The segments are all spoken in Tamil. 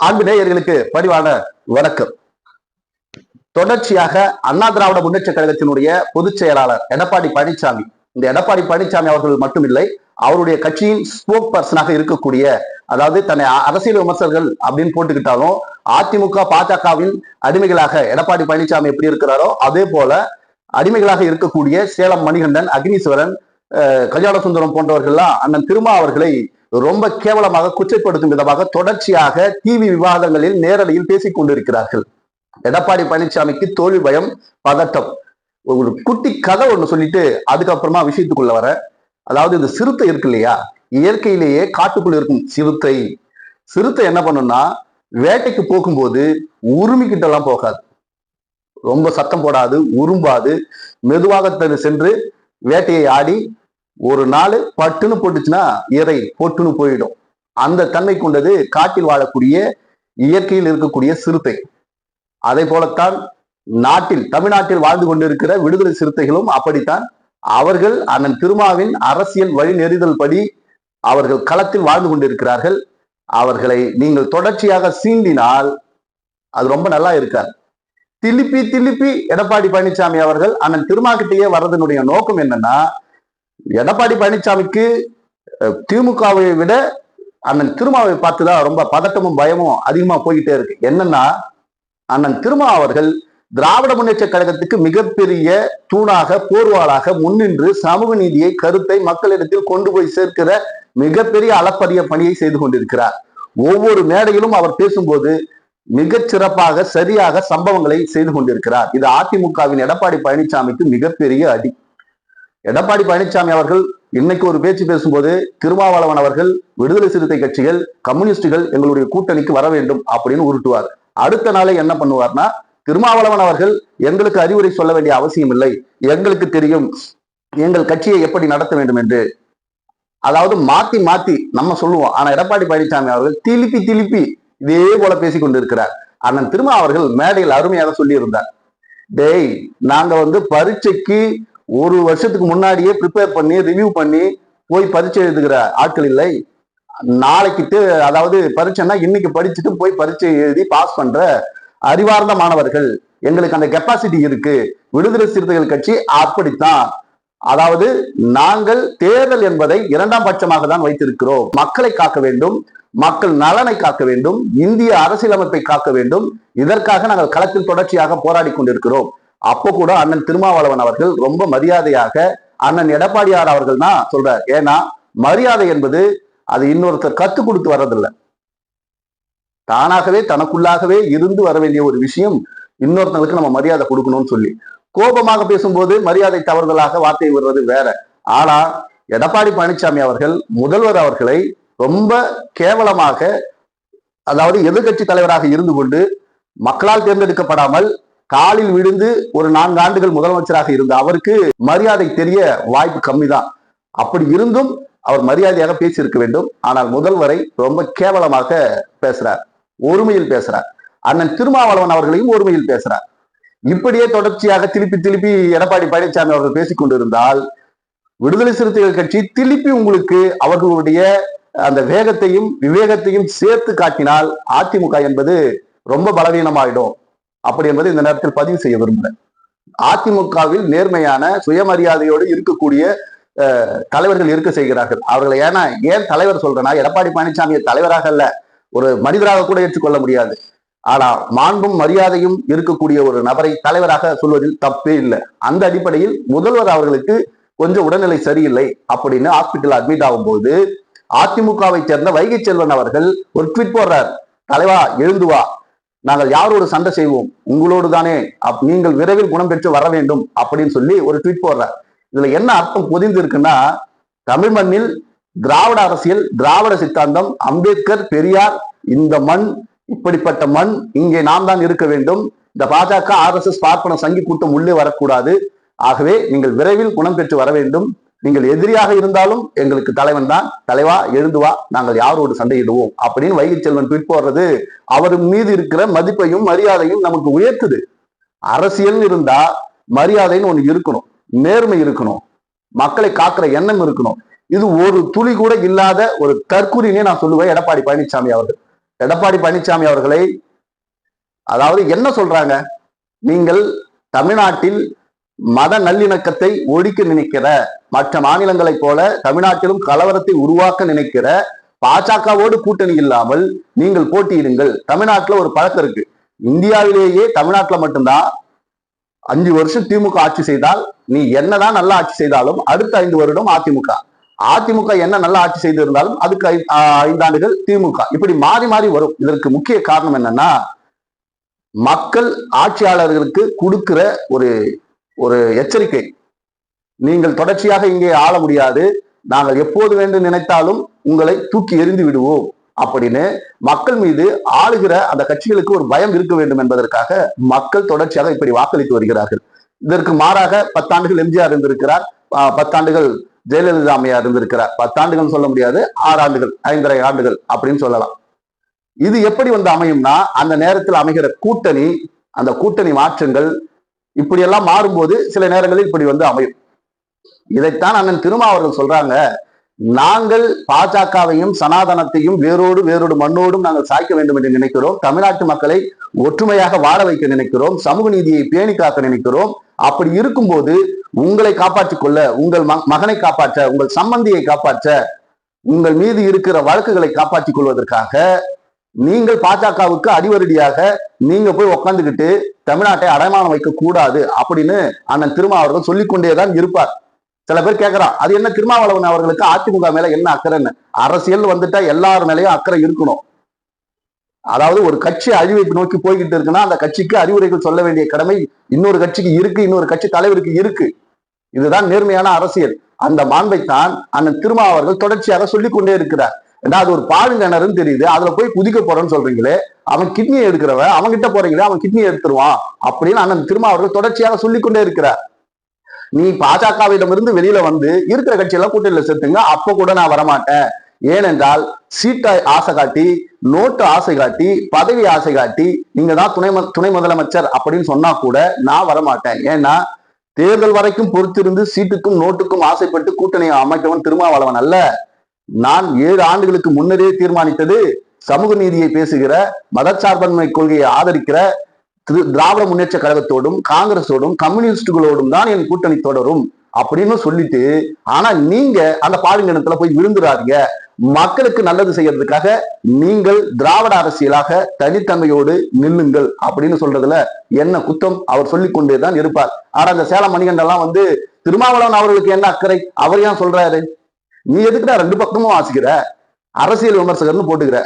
அன்பு நேயர்களுக்கு பணிவான வணக்கம். தொடர்ச்சியாக அண்ணா திராவிட முன்னேற்ற கழகத்தினுடைய பொதுச் செயலாளர் எடப்பாடி பழனிசாமி இந்த எடப்பாடி பழனிசாமி அவர்கள் மட்டுமில்லை அவருடைய கட்சியின் ஸ்போக் பர்சனாக இருக்கக்கூடிய அதாவது தன்னை அரசியல் விமர்சகர்கள் அப்படின்னு போட்டுக்கிட்டாலும் அதிமுக பாஜகவின் அடிமைகளாக எடப்பாடி பழனிசாமி எப்படி இருக்கிறாரோ அதே போல அடிமைகளாக இருக்கக்கூடிய சேலம் மணிகண்டன் அக்னீஸ்வரன் கல்யாண சுந்தரம் போன்றவர்கள்லாம் அண்ணன் திருமா அவர்களை ரொம்ப கேவலமாக குச்சைப்படுத்தும் விதமாக தொடர்ச்சியாக டிவி விவாதங்களில் நேரலையில் பேசிக் கொண்டிருக்கிறார்கள். எடப்பாடி பழனிசாமிக்கு தோல்வி பயம் பதட்டம். ஒரு குட்டி கதை ஒன்று சொல்லிட்டு அதுக்கப்புறமா விஷயத்துக்குள்ள வர அதாவது இந்த சிறுத்தை இருக்கு இல்லையா? இயற்கையிலேயே காட்டுக்குள்ள இருக்கும் சிறுத்தை. சிறுத்தை என்ன பண்ணும்னா வேட்டைக்கு போகும்போது உருமிக்கிட்ட எல்லாம் போகாது. ரொம்ப சத்தம் போடாது உரும்பாது. மெதுவாக சென்று வேட்டையை ஆடி ஒரு நாள் பட்டுன்னு போட்டுச்சுன்னா இறை பொட்டுன்னு போயிடும். அந்த தன்மை கொண்டது காட்டில் வாழக்கூடிய இயற்கையில் இருக்கக்கூடிய சிறுத்தை. அதே போலத்தான் நாட்டில் தமிழ்நாட்டில் வாழ்ந்து கொண்டிருக்கிற விடுதலை சிறுத்தைகளும் அப்படித்தான். அவர்கள் அண்ணன் திருமாவின் அரசியல் வழிநெறிதல் படி அவர்கள் களத்தில் வாழ்ந்து கொண்டிருக்கிறார்கள். அவர்களை நீங்கள் தொடர்ச்சியாக சீண்டினால் அது ரொம்ப நல்லா இருக்காது. திருப்பி திருப்பி எடப்பாடி பழனிசாமி அவர்கள் அண்ணன் திருமாக்கிட்டேயே வர்றதனுடைய நோக்கம் என்னன்னா எடப்பாடி பழனிசாமிக்கு திமுகவை விட அண்ணன் திருமாவை பார்த்துதான் ரொம்ப பதட்டமும் பயமும் அதிகமா போய்கிட்டே இருக்கு. என்னன்னா அண்ணன் திருமா அவர்கள் திராவிட முன்னேற்ற கழகத்துக்கு மிகப்பெரிய தூணாக போர்வாளாக முன்னின்று சமூக நீதியை கருத்தை மக்களிடத்தில் கொண்டு போய் சேர்க்கிற மிகப்பெரிய அளப்பரிய பணியை செய்து கொண்டிருக்கிறார். ஒவ்வொரு மேடையிலும் அவர் பேசும்போது மிகச் சிறப்பாக சரியாக சம்பவங்களை செய்து கொண்டிருக்கிறார். இது அதிமுகவின் எடப்பாடி பழனிசாமிக்கு மிகப்பெரிய அடி. எடப்பாடி பழனிசாமி அவர்கள் இன்னைக்கு ஒரு பேச்சு பேசும்போது திருமாவளவன் அவர்கள் விடுதலை சிறுத்தை கட்சிகள் கம்யூனிஸ்டுகள் எங்களுடைய கூட்டணிக்கு வர வேண்டும் அப்படின்னு உருட்டுவார். அடுத்த நாளே என்ன பண்ணுவார்னா திருமாவளவன் அவர்கள் எங்களுக்கு அறிவுரை சொல்ல வேண்டிய அவசியம் இல்லை. எங்களுக்கு தெரியும் எங்கள் கட்சியை எப்படி நடத்த வேண்டும் என்று. அதாவது மாத்தி மாத்தி நம்ம சொல்லுவோம். ஆனா எடப்பாடி பழனிசாமி அவர்கள் திருப்பி திருப்பி இதே போல பேசிக் கொண்டிருக்கிறார். அண்ணன் திருமா அவர்கள் மேடையில் அருமையாக சொல்லியிருந்தார். டேய் நாங்க வந்து பரீட்சைக்கு ஒரு வருஷத்துக்கு முன்னாடியே ப்ரிப்பேர் பண்ணி ரிவ்யூ பண்ணி போய் பரீட்சை எழுதுகிற ஆட்கள் இல்லை. நாளைக்கு அதாவது பரீட்சைன்னா இன்னைக்கு படிச்சுட்டு போய் பரீட்சை எழுதி பாஸ் பண்ற அறிவார்ந்த மாணவர்கள். எங்களுக்கு அந்த கெப்பாசிட்டி இருக்கு. விடுதலை சிறுத்தைகள் கட்சி அப்படித்தான். அதாவது நாங்கள் தேர்தல் என்பதை இரண்டாம் பட்சமாக தான் வைத்திருக்கிறோம். மக்களை காக்க வேண்டும் மக்கள் நலனை காக்க வேண்டும் இந்திய அரசியலமைப்பை காக்க வேண்டும். இதற்காக நாங்கள் களத்தில் தொடர்ச்சியாக போராடி கொண்டிருக்கிறோம். அப்போ கூட அண்ணன் திருமாவளவன் அவர்கள் ரொம்ப மரியாதையாக அண்ணன் எடப்பாடியார் அவர்கள் தான் சொல்றார். ஏன்னா மரியாதை என்பது அது இன்னொருத்தர் கத்து கொடுத்து வர்றதில்லை. தானாகவே தனக்குள்ளாகவே இருந்து வர வேண்டிய ஒரு விஷயம் இன்னொருத்தங்களுக்கு நம்ம மரியாதை கொடுக்கணும்னு சொல்லி. கோபமாக பேசும்போது மரியாதை தவறுதலாக வார்த்தை விடுறது வேற. ஆனா எடப்பாடி பழனிசாமி அவர்கள் முதல்வர் அவர்களை ரொம்ப கேவலமாக அதாவது எதிர்க்கட்சி தலைவராக இருந்து கொண்டு மக்களால் தேர்ந்தெடுக்கப்படாமல் காலில் விழுந்து ஒரு நான்கு ஆண்டுகள் முதலமைச்சராக இருந்த அவருக்கு மரியாதை தெரிய வாய்ப்பு கம்மிதான். அப்படி இருந்தும் அவர் மரியாதையாக பேசியிருக்க வேண்டும். ஆனால் முதல்வரை ரொம்ப கேவலமாக பேசுறார். ஒருமையில் பேசுறார். அண்ணன் திருமாவளவன் அவர்களையும் ஒருமையில் பேசுறார். இப்படியே தொடர்ச்சியாக திருப்பி திருப்பி எடப்பாடி பழனிசாமி அவர்கள் பேசிக் கொண்டிருந்தால் விடுதலை சிறுத்தைகள் கட்சி திருப்பி உங்களுக்கு அவர்களுடைய அந்த வேகத்தையும் விவேகத்தையும் சேர்த்து காட்டினால் அதிமுக என்பது ரொம்ப பலவீனமாயிடும். அப்படி என்பது இந்த நேரத்தில் பதிவு செய்ய விரும்புகிறேன். அதிமுகவில் நேர்மையான சுயமரியாதையோடு இருக்கக்கூடிய அஹ், தலைவர்கள் இருக்க செய்கிறார்கள். அவர்களை ஏன்னா ஏன் தலைவர் சொல்றேன்னா எடப்பாடி பழனிசாமியை தலைவராக அல்ல ஒரு மனிதராக கூட ஏற்றுக்கொள்ள முடியாது. ஆனா மாண்பும் மரியாதையும் இருக்கக்கூடிய ஒரு நபரை தலைவராக சொல்வதில் தப்பே இல்லை. அந்த அடிப்படையில் முதல்வர் அவர்களுக்கு கொஞ்சம் உடல்நிலை சரியில்லை அப்படின்னு ஹாஸ்பிட்டல் அட்மிட் ஆகும்போது அதிமுகவை சேர்ந்த வைகை செல்வன் அவர்கள் ஒரு ட்வீட் போடுறார். தலைவா எழுந்து வா. நாங்கள் யாரோடு சண்டை செய்வோம்? உங்களோடு தானே அப்- நீங்கள் விரைவில் குணம் பெற்று வர வேண்டும் அப்படின்னு சொல்லி ஒரு ட்வீட் போடுறார். இதுல என்ன அர்த்தம் பொதிந்து இருக்குன்னா தமிழ் மண்ணில் திராவிட அரசியல் திராவிட சித்தாந்தம் அம்பேத்கர் பெரியார் இந்த மண் இப்படிப்பட்ட மண் இங்கே நாம் தான் இருக்க வேண்டும். இந்த பாஜக ஆர்எஸ்எஸ் பார்ப்பன சங்கி கூட்டம் உள்ளே வரக்கூடாது. ஆகவே நீங்கள் விரைவில் குணம் பெற்று வர வேண்டும். நீங்கள் எதிரியாக இருந்தாலும் எங்களுக்கு தலைவன் தான். தலைவா எழுந்து வா நாங்கள் யாரோடு சண்டையிடுவோம். அப்படின்னு வைகை செல்வன் ட்வீட் போடுறது அவர் மீது இருக்கிற மதிப்பையும் மரியாதையும் நமக்கு உயர்த்துது. அரசியல் இருந்தா மரியாதைன்னு ஒண்ணு இருக்கணும். நேர்மை இருக்கணும். மக்களை காக்கிற எண்ணம் இருக்கணும். இது ஒரு துளி கூட இல்லாத ஒரு தற்குறினே நான் சொல்லுவேன் எடப்பாடி பழனிசாமி அவர்கள். எடப்பாடி பழனிசாமி அவர்களை அதாவது என்ன சொல்றாங்க? நீங்கள் தமிழ்நாட்டில் மத நல்லிணக்கத்தை ஒழிக்க நினைக்கிற மற்ற மாநிலங்களைப் போல தமிழ்நாட்டிலும் கலவரத்தை உருவாக்க நினைக்கிற பாஜகவோடு கூட்டணி இல்லாமல் நீங்கள் போட்டியிடுங்கள். தமிழ்நாட்டுல ஒரு பழக்கம் இருக்கு. இந்தியாவிலேயே தமிழ்நாட்டுல மட்டும்தான் அஞ்சு வருஷம் திமுக ஆட்சி செய்தால் நீ என்னதான் நல்லா ஆட்சி செய்தாலும் அடுத்த ஐந்து வருடம் அதிமுக. அதிமுக என்ன நல்லா ஆட்சி செய்திருந்தாலும் அதுக்கு ஐ- ஐந்தாண்டுகள் திமுக. இப்படி மாறி மாறி வரும். இதற்கு முக்கிய காரணம் என்னன்னா மக்கள் ஆட்சியாளர்களுக்கு கொடுக்கிற ஒரு ஒரு எச்சரிக்கை. நீங்கள் தொடர்ச்சியாக இங்கே ஆள முடியாது. நாங்கள் எப்போது வேண்டும் நினைத்தாலும் உங்களை தூக்கி எறிந்து விடுவோம். அப்படின்னு மக்கள் மீது ஆளுகிற அந்த கட்சிகளுக்கு ஒரு பயம் இருக்க வேண்டும் என்பதற்காக மக்கள் தொடர்ச்சியாக இப்படி வாக்களித்து வருகிறார்கள். இதற்கு மாறாக பத்தாண்டுகள் எம்ஜிஆர் இருந்திருக்கிறார். பத்தாண்டுகள் ஜெயலலிதா அம்மையார் இருந்திருக்கிறார். பத்தாண்டுகள் சொல்ல முடியாது. ஆறு ஆண்டுகள் ஐந்தரை ஆண்டுகள் அப்படின்னு சொல்லலாம். இது எப்படி வந்து அமையும்னா அந்த நேரத்தில் அமைகிற கூட்டணி அந்த கூட்டணி மாற்றங்கள் இப்படியெல்லாம் மாறும்போது சில நேரங்களில் இப்படி வந்து அமையும். இதைத்தான் அண்ணன் திருமாவர்கள் சொல்றாங்க. நாங்கள் பாஜகவையும் சனாதனத்தையும் வேரோடு வேரோடு மண்ணோடும் நாங்கள் சாய்க்க வேண்டும் என்று நினைக்கிறோம். தமிழ்நாட்டு மக்களை ஒற்றுமையாக வாழ வைக்க நினைக்கிறோம். சமூக நீதியை பேணி காக்க நினைக்கிறோம். அப்படி இருக்கும்போது உங்களை காப்பாற்றிக் கொள்ள உங்கள் ம- மகனை காப்பாற்ற உங்கள் சம்பந்தியை காப்பாற்ற உங்கள் மீது இருக்கிற வழக்குகளை காப்பாற்றிக் கொள்வதற்காக நீங்கள் பாஜகவுக்கு அடிவரடியாக நீங்க போய் உக்காந்துக்கிட்டு தமிழ்நாட்டை அடைமானம் வைக்க கூடாது அப்படின்னு அண்ணன் சொல்லிக்கொண்டே தான் இருப்பார். சில பேர் கேட்கறான் அது என்ன திருமாவளவன் அவர்களுக்கு அதிமுக மேல என்ன அக்கறைன்னு? அரசியல் வந்துட்டா எல்லார் மேலையும் அக்கறை இருக்கணும். அதாவது ஒரு கட்சி அழிவை நோக்கி போய்கிட்டு இருக்குன்னா அந்த கட்சிக்கு அறிவுரைகள் சொல்ல வேண்டிய கடமை இன்னொரு கட்சிக்கு இருக்கு இன்னொரு கட்சி தலைவருக்கு இருக்கு. இதுதான் நேர்மையான அரசியல். அந்த மாண்பைத்தான் அண்ணன் திருமாவர்கள் தொடர்ச்சியாக சொல்லிக் கொண்டே இருக்கிறார். ஏன்னா அது ஒரு பாழுங்கிணறுன்னு தெரியுது. அதுல போய் குதிக்க போறேன்னு சொல்றீங்களே அவன் கிட்னியை எடுக்கிறவன் அவன் கிட்ட போறீங்களே அவன் கிட்னியை எடுத்துருவான் அப்படின்னு அண்ணன் அவர்கள் தொடர்ச்சியாக சொல்லிக்கொண்டே இருக்கிறார். நீ பாஜகவிடமிருந்து வெளியில வந்து இருக்கிற கட்சியெல்லாம் கூட்டணியில சேர்த்துங்க அப்ப கூட நான் வரமாட்டேன். ஏனென்றால் சீட்டை ஆசை காட்டி நோட்டு ஆசை காட்டி பதவி ஆசை காட்டி நீங்க தான் துணை துணை முதலமைச்சர் அப்படின்னு சொன்னா கூட நான் வரமாட்டேன். ஏன்னா தேர்தல் வரைக்கும் பொறுத்திருந்து சீட்டுக்கும் நோட்டுக்கும் ஆசைப்பட்டு கூட்டணியை அமைக்கவன் திருமாவளவன் அல்ல. நான் ஏழு ஆண்டுகளுக்கு முன்னரே தீர்மானித்தது சமூக நீதியை பேசுகிற மதச்சார்பன்மை கொள்கையை ஆதரிக்கிற திரு திராவிட முன்னேற்ற கழகத்தோடும் காங்கிரஸோடும் கம்யூனிஸ்டுகளோடும் தான் என் கூட்டணி தொடரும் அப்படின்னு சொல்லிட்டு ஆனா நீங்க அந்த பாலுங்கிணத்துல போய் விழுந்துடாதீங்க மக்களுக்கு நல்லது செய்யறதுக்காக நீங்கள் திராவிட அரசியலாக தனித்தன்மையோடு நில்லுங்கள் அப்படின்னு சொல்றதுல என்ன குத்தம்? அவர் சொல்லிக் கொண்டேதான் இருப்பார். ஆனா அந்த சேலம் மணிகண்டெல்லாம் வந்து திருமாவளவன் அவர்களுக்கு என்ன அக்கறை? அவர் ஏன் சொல்றாரு? நீ எதுக்குடா ரெண்டு பக்கமும் வாசிக்கிற? அரசியல் விமர்சகர்னு போட்டுக்கிற.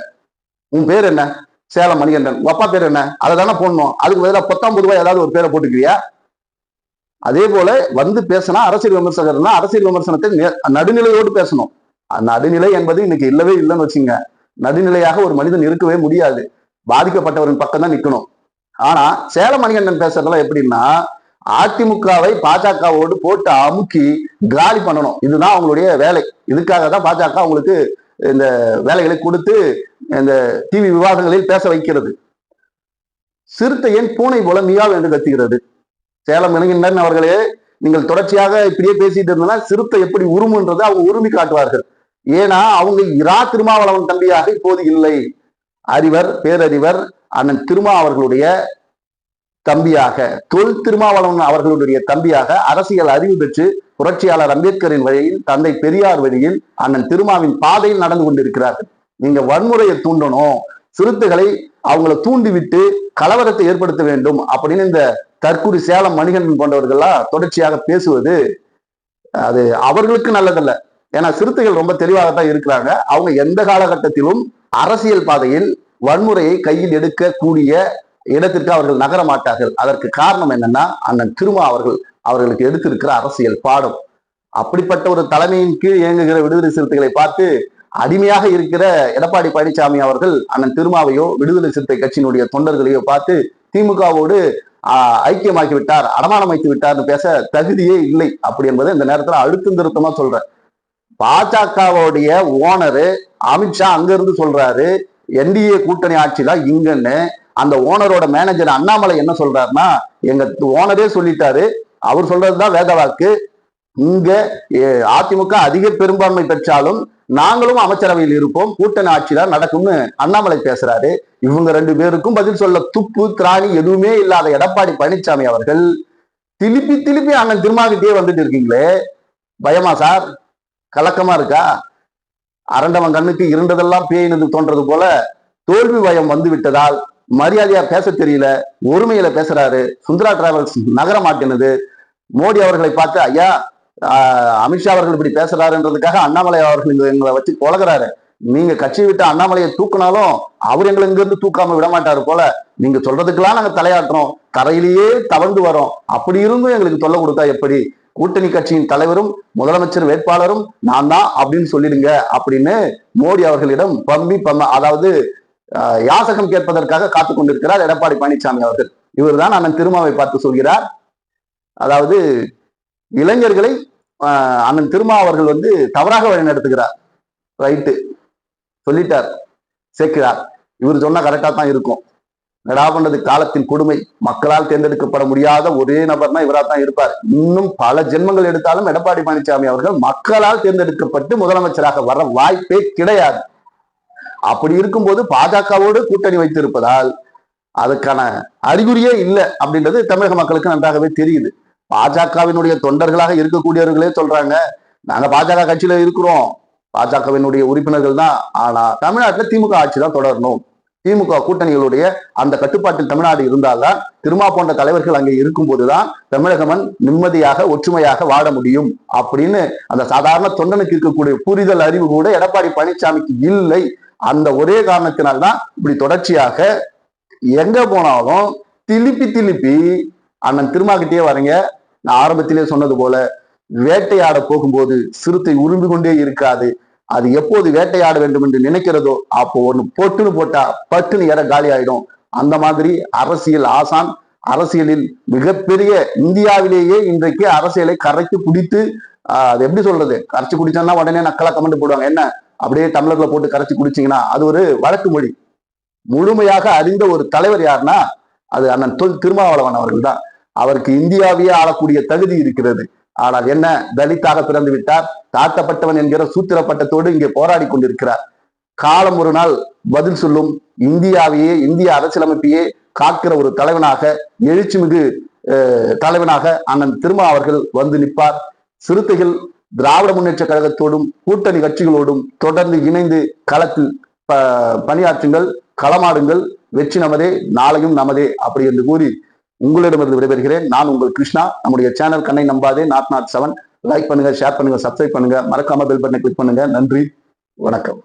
உன் பேர் என்ன? சேலம் மணிகண்டன். உங்க அப்பா பேர் என்ன? அதை தானே போடணும். அதுக்கு பதிலாக பத்தாம் ரூபாய் ஏதாவது ஒரு பேரை போட்டுக்கிறியா? அதே போல வந்து பேசினா அரசியல் விமர்சகர்னா அரசியல் விமர்சனத்தை நே- நடுநிலையோடு பேசணும். அந்த நடுநிலை என்பது இன்னைக்கு இல்லவே இல்லைன்னு வச்சுங்க. நடுநிலையாக ஒரு மனிதன் இருக்கவே முடியாது. பாதிக்கப்பட்டவரின் பக்கம் தான் நிற்கணும் ஆனா சேலம் மணிகண்டன் பேசுறதெல்லாம் எப்படின்னா அதிமுகவை பாஜகவோடு போட்டு அமுக்கி காலி பண்ணணும். இதுதான் அவங்களுடைய வேலை. இதுக்காக தான் பாஜக அவங்களுக்கு இந்த வேலைகளை கொடுத்து இந்த டிவி விவாதங்களில் பேச வைக்கிறது. சிறுத்தையன் பூனை போல மியாவ் என்று கத்துகிறது. சேலம் இளைஞன் அவர்களே நீங்கள் தொடர்ச்சியாக இப்படியே பேசிட்டு இருந்தனா சிறுத்தை எப்படி உருமுன்றதை அவங்க உருமி காட்டுவார்கள். ஏன்னா அவங்க இரா திருமாவளவன் தம்பியாக இப்போது இல்லை. அறிவர் பேரறிவர் அண்ணன் திருமா அவர்களுடைய தம்பியாக தொல் திருமாவளவன் அவர்களுடைய தம்பியாக அரசியல் அறிவு பெற்று புரட்சியாளர் அம்பேத்கரின் வழியில் தந்தை பெரியார் வழியில் அண்ணன் திருமாவின் பாதையில் நடந்து கொண்டிருக்கிறார்கள். நீங்க வன்முறையை தூண்டணும் சிறுத்தைகளை அவங்கள தூண்டிவிட்டு கலவரத்தை ஏற்படுத்த வேண்டும் அப்படின்னு இந்த தற்கூரி சேலம் மணிகண்டன் போன்றவர்கள்லாம் தொடர்ச்சியாக பேசுவது அது அவர்களுக்கு நல்லதல்ல. ஏன்னா சிறுத்தைகள் ரொம்ப தெளிவாகத்தான் இருக்கிறாங்க. அவங்க எந்த காலகட்டத்திலும் அரசியல் பாதையில் வன்முறையை கையில் எடுக்கக்கூடிய இடத்திற்கு அவர்கள் நகர மாட்டார்கள். அதற்கு காரணம் என்னன்னா அண்ணன் திருமா அவர்கள் அவர்களுக்கு எடுத்திருக்கிற அரசியல் பாடம். அப்படிப்பட்ட ஒரு தலைமையின் கீழ் இயங்குகிற விடுதலை சிறுத்தைகளை பார்த்து அடிமையாக இருக்கிற எடப்பாடி பழனிசாமி அவர்கள் அண்ணன் திருமாவையோ விடுதலை சிறுத்தை கட்சியினுடைய தொண்டர்களையோ பார்த்து திமுகவோடு ஆஹ், ஐக்கியமாக்கி விட்டார் அடமானம் வைத்து விட்டார்னு பேச தகுதியே இல்லை. அப்படி என்பதை இந்த நேரத்துல அழுத்தம் திருத்தமா சொல்றேன் பாஜகவுடைய ஓனரு அமித்ஷா அங்கிருந்து சொல்றாரு என்டிஏ கூட்டணி ஆட்சி தான் இங்கன்னு அந்த ஓனரோட மேனேஜர் அண்ணாமலை என்ன சொல்றாருன்னா எங்க ஓனரே சொல்லிட்டாரு. அவர் சொல்றதுதான் வேத வாக்கு. இங்க அதிமுக அதிக பெரும்பான்மை பெற்றாலும் நாங்களும் அமைச்சரவையில் இருப்போம். கூட்டணி ஆட்சி தான் நடக்கும்னு அண்ணாமலை பேசுறாரு. இவங்க ரெண்டு பேருக்கும் பதில் சொல்ல துப்பு திராணி எதுவுமே இல்லாத எடப்பாடி பழனிசாமி அவர்கள். திருப்பி திருப்பி அண்ணன் திருமாகிட்டே வந்துட்டு இருக்கீங்களே. பயமா சார்? கலக்கமா இருக்கா? அரண்டவன் கண்ணுக்கு இருண்டதெல்லாம் பேயினது தோன்றது போல தோல்வி பயம் வந்து விட்டதால் மரியாதையா பேச தெரியல ஒருமையில பேசுறாரு. சுந்தரா டிராவல்ஸ் நகர மாட்டேனுது மோடி அவர்களை பார்த்து ஐயா ஆஹ், அமித்ஷா அவர்கள் இப்படி பேசுறாருன்றதுக்காக அண்ணாமலை அவர்கள் எங்களை வச்சு கொலகிறாரு. நீங்க கட்சி விட்டு அண்ணாமலையை தூக்குனாலும் அவர் எங்களை இங்கிருந்து தூக்காம விட மாட்டாரு போல. நீங்க சொல்றதுக்கெல்லாம் நாங்க தலையாட்டுறோம். கரையிலேயே தவழ்ந்து வரோம். அப்படி இருந்தும் எங்களுக்கு தொல்லை கொடுத்தா எப்படி? கூட்டணி கட்சியின் தலைவரும் முதலமைச்சர் வேட்பாளரும் நான் தான் அப்படின்னு சொல்லிடுங்க அப்படின்னு மோடி அவர்களிடம் பம்பி பம்ம அதாவது யாசகம் கேட்பதற்காக காத்து கொண்டிருக்கிறார் எடப்பாடி பழனிசாமி அவர்கள். இவர்தான் அண்ணன் திருமாவை பார்த்து சொல்கிறார். அதாவது இளைஞர்களை அண்ணன் திருமா அவர்கள் வந்து தவறாக வழிநடத்துகிறார். ரைட்டு. சொல்லிட்டார். சேர்க்கிறார். இவர் சொன்னா கரெக்டா தான் இருக்கும். நடா பண்றது? காலத்தின் கொடுமை. மக்களால் தேர்ந்தெடுக்கப்பட முடியாத ஒரே நபர்னா இவரா தான் இருப்பார். இன்னும் பல ஜென்மங்கள் எடுத்தாலும் எடப்பாடி பழனிசாமி அவர்கள் மக்களால் தேர்ந்தெடுக்கப்பட்டு முதலமைச்சராக வர வாய்ப்பே கிடையாது. அப்படி இருக்கும்போது பாஜகவோடு கூட்டணி வைத்திருப்பதால் அதுக்கான அறிகுறியே இல்லை அப்படின்றது தமிழக மக்களுக்கு நன்றாகவே தெரியுது. பாஜகவினுடைய தொண்டர்களாக இருக்கக்கூடியவர்களே சொல்றாங்க நாங்க பாஜக கட்சியில இருக்கிறோம். பாஜகவினுடைய உறுப்பினர்கள் தான். ஆனா தமிழ்நாட்டில் திமுக ஆட்சி தான் தொடரணும். திமுக கூட்டணிகளுடைய அந்த கட்டுப்பாட்டில் தமிழ்நாடு இருந்தால்தான் திருமா போன்ற தலைவர்கள் அங்கே இருக்கும்போதுதான் தமிழகமன் நிம்மதியாக ஒற்றுமையாக வாழ முடியும் அப்படின்னு அந்த சாதாரண தொண்டனுக்கு இருக்கக்கூடிய புரிதல் அறிவு கூட எடப்பாடி பழனிசாமிக்கு இல்லை. அந்த ஒரே காரணத்தினால்தான் இப்படி தொடர்ச்சியாக எங்க போனாலும் திருப்பி திருப்பி அண்ணன் திருமாக்கிட்டே வரீங்க நான் ஆரம்பத்திலே சொன்னது போல வேட்டையாட போகும்போது சிறுத்தை உருண்டு கொண்டே இருக்காது. அது எப்போது வேட்டையாட வேண்டும் என்று நினைக்கிறதோ அப்போ ஒன்று பொட்டுன்னு போட்டா பட்டுன்னு இட காலி ஆயிடும். அந்த மாதிரி அரசியல் ஆசான் அரசியலில் மிகப்பெரிய இந்தியாவிலேயே இன்றைக்கு அரசியலை கரைத்து குடித்து அது எப்படி சொல்றது? கரைச்சு குடிச்சோம்னா உடனே நக்கலா கமெண்ட் போடுவாங்க. என்ன? அப்படியே டம்ளர்ல போட்டு கரைச்சி குடிச்சிங்கன்னா அது ஒரு வழக்கு மொழி. முழுமையாக அறிந்த ஒரு தலைவர் யாருன்னா அது அண்ணன் தொல் திருமாவளவன் அவர்கள் தான் அவருக்கு இந்தியாவையே ஆளக்கூடிய தகுதி இருக்கிறது. ஆனால் என்ன தலித்தாக பிறந்து விட்டார். தாழ்த்தப்பட்டவன் என்கிற சூத்திர பட்டத்தோடு இங்கே போராடி கொண்டிருக்கிறார். காலம் ஒரு நாள் பதில் சொல்லும். இந்தியாவையே இந்திய அரசியலமைப்பையே காக்கிற ஒரு தலைவனாக எழுச்சிமிகு தலைவனாக அண்ணன் திருமா அவர்கள் வந்து நிற்பார். சிறுத்தைகள் திராவிட முன்னேற்ற கழகத்தோடும் கூட்டணி கட்சிகளோடும் தொடர்ந்து இணைந்து களத்தில் பணியாற்றுங்கள் களமாடுங்கள். வெற்றி நமதே நாளையும் நமதே அப்படி என்று கூறி உங்களிடமிருந்து விடைபெறுகிறேன். நான் உங்கள் கிருஷ்ணா. நம்முடைய சேனல் கண்ணை நம்பாதே நாட் நாட் செவன். லைக் பண்ணுங்க ஷேர் பண்ணுங்க சப்ஸ்கிரைப் பண்ணுங்க. மறக்காம பெல் பட்டனை கிளிக் பண்ணுங்க. நன்றி. வணக்கம்.